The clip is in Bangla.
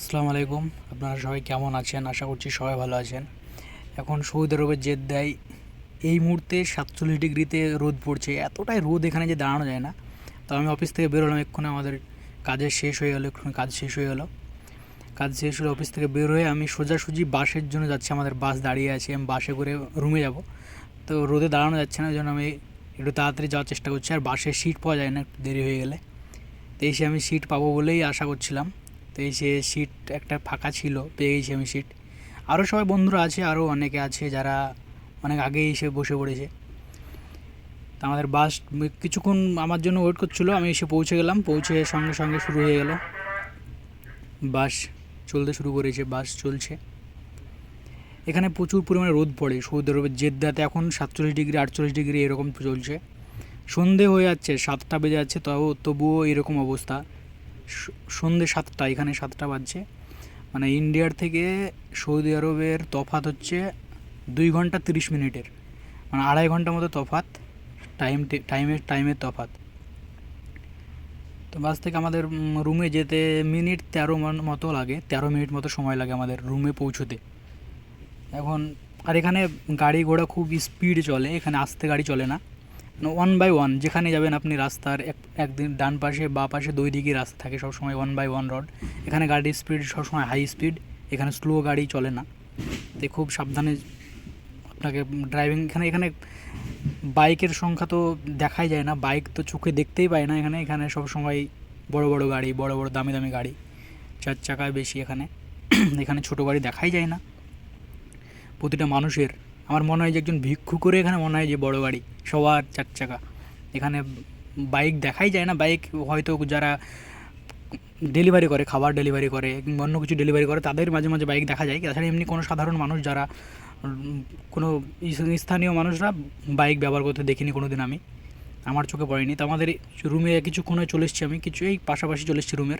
আসসালামু আলাইকুম। আপনারা সবাই কেমন আছেন? আশা করছি সবাই ভালো আছেন। এখন সৌদি আরবের জেদ্দায় এই মুহূর্তে সাতচল্লিশ ডিগ্রিতে রোদ পড়ছে। এতটাই রোদ এখানে যে দাঁড়ানো যায় না। তো আমি অফিস থেকে বেরোলাম এক্ষুনি আমাদের কাজের শেষ হয়ে গেলো। এক্ষুনি কাজ শেষ হয়ে গেলো। কাজ শেষ হলে অফিস থেকে বের হয়ে আমি সোজাসুজি বাসের জন্য যাচ্ছি। আমাদের বাস দাঁড়িয়ে আছে। আমি বাসে করে রুমে যাব। তো রোদে দাঁড়ানো যাচ্ছে না। ওই জন্য আমি একটু তাড়াতাড়ি যাওয়ার চেষ্টা করছি। আর বাসে সিট পাওয়া যায় না। একটু দেরি হয়ে গেলে। তো এসে আমি সিট পাবো বলেই আশা করছিলাম। তো এসে সিট একটা ফাঁকা ছিল, পেয়ে গেছি আমি সিট আরও সবাই বন্ধুরা আছে আরও অনেকে আছে যারা অনেক আগেই এসে বসে পড়েছে। তো আমাদের বাস কিছুক্ষণ আমার জন্য ওয়েট করছিল, আমি এসে পৌঁছে গেলাম, পৌঁছে সঙ্গে সঙ্গে শুরু হয়ে গেল। বাস চলতে শুরু করেছে বাস চলছে। এখানে প্রচুর পরিমাণে রোদ পড়ে সৌদি আরবের জেদ্দাতে এখন সাতচল্লিশ ডিগ্রি, আটচল্লিশ ডিগ্রি এরকম চলছে। সন্ধে হয়ে যাচ্ছে, সাতটা বেজে যাচ্ছে তাও তবুও এরকম অবস্থা। স- সন্ধে সাতটা, এখানে সাতটা বাজছে। মানে ইন্ডিয়ার থেকে সৌদি আরবের তফাত হচ্ছে দুই ঘণ্টা তিরিশ মিনিটের। মানে আড়াই ঘণ্টা মতো তফাত টাইম টাইমের টাইমের তফাত তো বাস থেকে আমাদের রুমে যেতে মিনিট তেরো মতো লাগে, তেরো মিনিট মতো সময় লাগে আমাদের রুমে পৌঁছতে। এখন, আর এখানে গাড়ি ঘোড়া খুব স্পিড চলে, এখানে আস্তে গাড়ি চলে না। ওয়ান বাই ওয়ান যেখানে যাবেন আপনি রাস্তার এক, একদিন ডান পাশে, বা পাশে দুই দিকেই রাস্তা থাকে সবসময় ওয়ান বাই ওয়ান রোড এখানে গাড়ির স্পিড সবসময় হাই স্পিড এখানে স্লো গাড়ি চলে না। তো খুব সাবধানে আপনাকে ড্রাইভিং এখানে এখানে বাইকের সংখ্যা তো দেখাই যায় না, বাইক তো চোখে দেখতেই পায় না এখানে। এখানে সব সময় বড় বড় গাড়ি, বড় বড় দামি দামি গাড়ি, চার চাকায় বেশি এখানে। এখানে ছোটো গাড়ি দেখাই যায় না। প্রতিটা মানুষের আমার মনে হয় যে একজন ভিক্ষু করে এখানে মনে হয় যে বড় গাড়ি, সবার চার চাকা এখানে বাইক দেখাই যায় না, বাইক হয়তো যারা ডেলিভারি করে, খাবার ডেলিভারি করে অন্য কিছু ডেলিভারি করে, তাদের মাঝে মাঝে বাইক দেখা যায়। তাছাড়া এমনি কোনো সাধারণ মানুষ যারা, কোনো স্থানীয় মানুষরা বাইক ব্যবহার করতে দেখিনি কোনো দিন আমি। আমার চোখে পড়েনি। তো আমাদের রুমে কিছুক্ষণে চলে এসেছি আমি, কিছু এই পাশাপাশি চলে এসেছি রুমের।